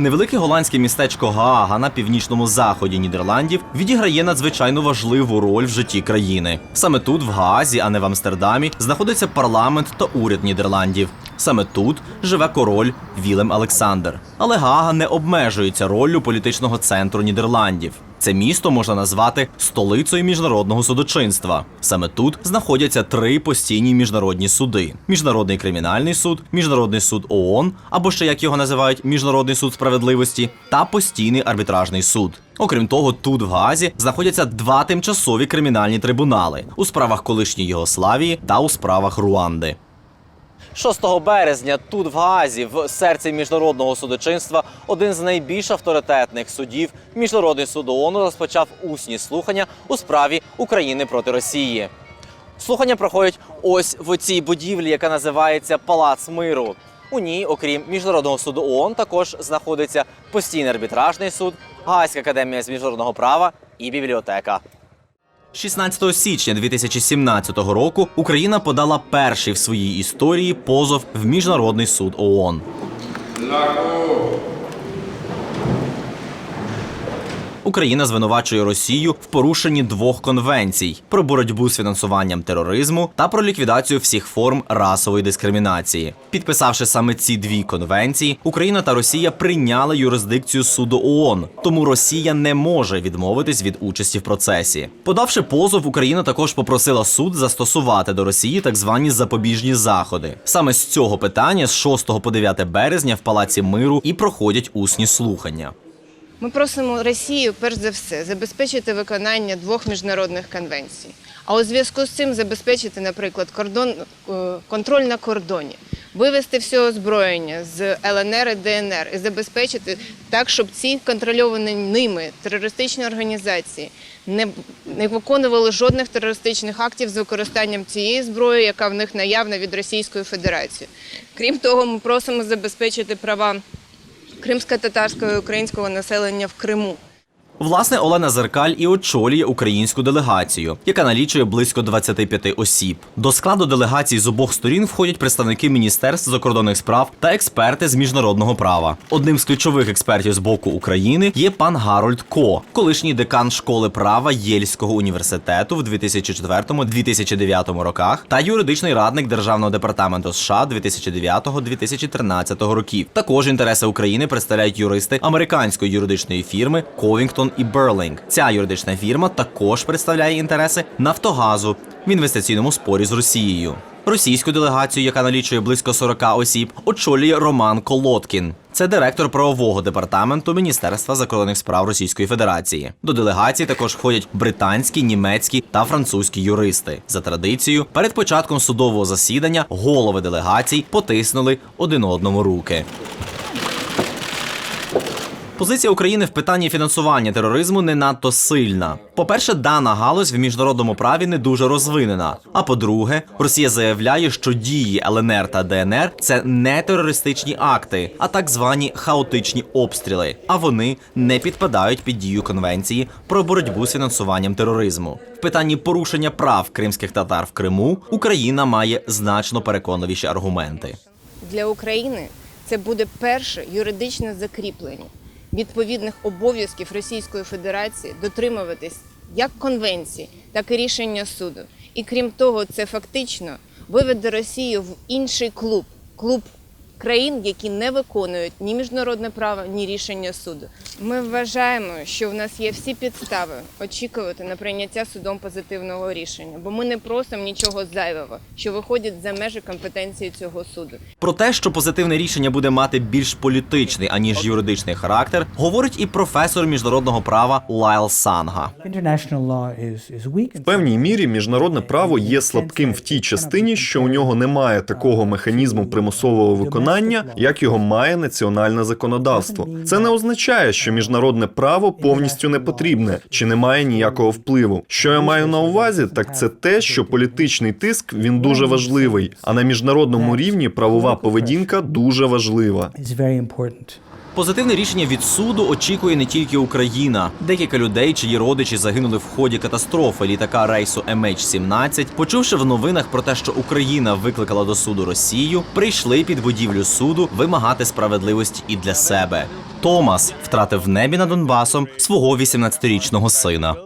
Невелике голландське містечко Гаага на північному заході Нідерландів відіграє надзвичайно важливу роль в житті країни. Саме тут, в Гаазі, а не в Амстердамі, знаходиться парламент та уряд Нідерландів. Саме тут живе король Вілем Олександр. Але Гаага не обмежується роллю політичного центру Нідерландів. Це місто можна назвати столицею міжнародного судочинства. Саме тут знаходяться три постійні міжнародні суди: міжнародний кримінальний суд, міжнародний суд ООН, або ще як його називають Міжнародний суд справедливості, та постійний арбітражний суд. Окрім того, тут в Гаазі знаходяться два тимчасові кримінальні трибунали у справах колишньої Єгославії та у справах Руанди. 6 березня тут в Гаазі, в серці міжнародного судочинства, один з найбільш авторитетних судів Міжнародний суд ООН розпочав усні слухання у справі України проти Росії. Слухання проходять ось в цій будівлі, яка називається Палац Миру. У ній, окрім міжнародного суду ООН, також знаходиться постійний арбітражний суд, Гаазька академія з міжнародного права і бібліотека. 16 січня 2017 року Україна подала перший в своїй історії позов в міжнародний суд ООН. Україна звинувачує Росію в порушенні двох конвенцій про боротьбу з фінансуванням тероризму та про ліквідацію всіх форм расової дискримінації. Підписавши саме ці дві конвенції, Україна та Росія прийняли юрисдикцію суду ООН, тому Росія не може відмовитись від участі в процесі. Подавши позов, Україна також попросила суд застосувати до Росії так звані запобіжні заходи. Саме з цього питання з 6 по 9 березня в Палаці Миру і проходять усні слухання. Ми просимо Росію, перш за все, забезпечити виконання двох міжнародних конвенцій. А у зв'язку з цим забезпечити, наприклад, кордон, е, контроль на кордоні, вивести все озброєння з ЛНР і ДНР і забезпечити так, щоб ці контрольовані ними терористичні організації не, не виконували жодних терористичних актів з використанням цієї зброї, яка в них наявна від Російської Федерації. Крім того, ми просимо забезпечити права кримсько-татарського і українського населення в Криму. Власне, Олена Зеркаль і очолює українську делегацію, яка налічує близько 25 осіб. До складу делегації з обох сторін входять представники міністерств закордонних справ та експерти з міжнародного права. Одним з ключових експертів з боку України є пан Гарольд Ко, колишній декан школи права Єльського університету в 2004-2009 роках та юридичний радник Державного департаменту США 2009-2013 років. Також інтереси України представляють юристи американської юридичної фірми Ковінгтон і Берлінг. Ця юридична фірма також представляє інтереси Нафтогазу в інвестиційному спорі з Росією. Російську делегацію, яка налічує близько 40 осіб, очолює Роман Колоткін. Це директор правового департаменту Міністерства закордонних справ Російської Федерації. До делегації також входять британські, німецькі та французькі юристи. За традицією, перед початком судового засідання голови делегацій потиснули один одному руки. Позиція України в питанні фінансування тероризму не надто сильна. По-перше, дана галузь в міжнародному праві не дуже розвинена. А по-друге, Росія заявляє, що дії ЛНР та ДНР це не терористичні акти, а так звані хаотичні обстріли. А вони не підпадають під дію конвенції про боротьбу з фінансуванням тероризму. В питанні порушення прав кримських татар в Криму Україна має значно переконливіші аргументи. Для України це буде перше юридичне закріплення відповідних обов'язків Російської Федерації дотримуватись як конвенції, так і рішення суду. І крім того, це фактично виведе Росію в інший клуб клуб країн, які не виконують ні міжнародне право, ні рішення суду. Ми вважаємо, що в нас є всі підстави очікувати на прийняття судом позитивного рішення, бо ми не просимо нічого зайвого, що виходить за межі компетенції цього суду. Про те, що позитивне рішення буде мати більш політичний аніж юридичний характер, говорить і професор міжнародного права Лайл Санга. В певній мірі міжнародне право є слабким в тій частині, що у нього немає такого механізму примусового виконання, як його має національне законодавство. Це не означає, що міжнародне право повністю не потрібне чи не має ніякого впливу. Що я маю на увазі, так це те, що політичний тиск він дуже важливий, а на міжнародному рівні правова поведінка дуже важлива. Позитивне рішення від суду очікує не тільки Україна. Декілька людей, чиї родичі загинули в ході катастрофи літака рейсу MH17, почувши в новинах про те, що Україна викликала до суду Росію, прийшли під будівлю суду вимагати справедливості і для себе. Томас втратив в небі над Донбасом свого 18-річного сина.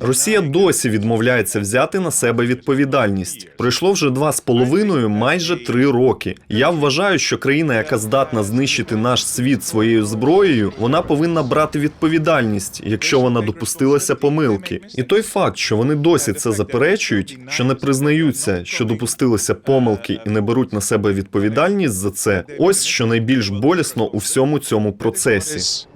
Росія досі відмовляється взяти на себе відповідальність. Пройшло вже два з половиною, майже три роки. Я вважаю, що країна, яка здатна знищити наш світ своєю зброєю, вона повинна брати відповідальність, якщо вона допустилася помилки. І той факт, що вони досі це заперечують, що не признаються, що допустилися помилки і не беруть на себе відповідальність за це, ось що найбільш болісно у всьому цьому процесі.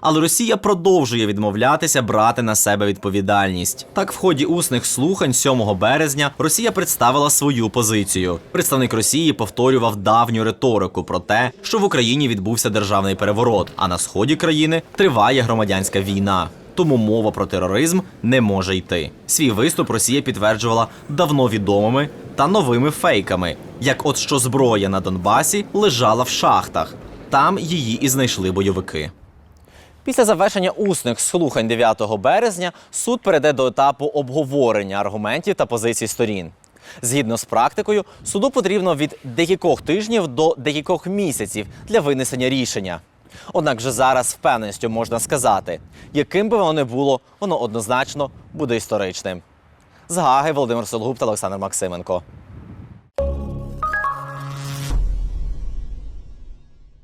Але Росія продовжує відмовлятися брати на себе відповідальність. Так, в ході усних слухань 7 березня Росія представила свою позицію. Представник Росії повторював давню риторику про те, що в Україні відбувся державний переворот, а на сході країни триває громадянська війна. Тому мова про тероризм не може йти. Свій виступ Росія підтверджувала давно відомими та новими фейками, як от що зброя на Донбасі лежала в шахтах. Там її і знайшли бойовики. Після завершення усних слухань 9 березня суд перейде до етапу обговорення аргументів та позицій сторін. Згідно з практикою, суду потрібно від декількох тижнів до декількох місяців для винесення рішення. Однак вже зараз впевненістю можна сказати, яким би воно не було, воно однозначно буде історичним. З Гаги Володимир Сологуб та Олександр Максименко.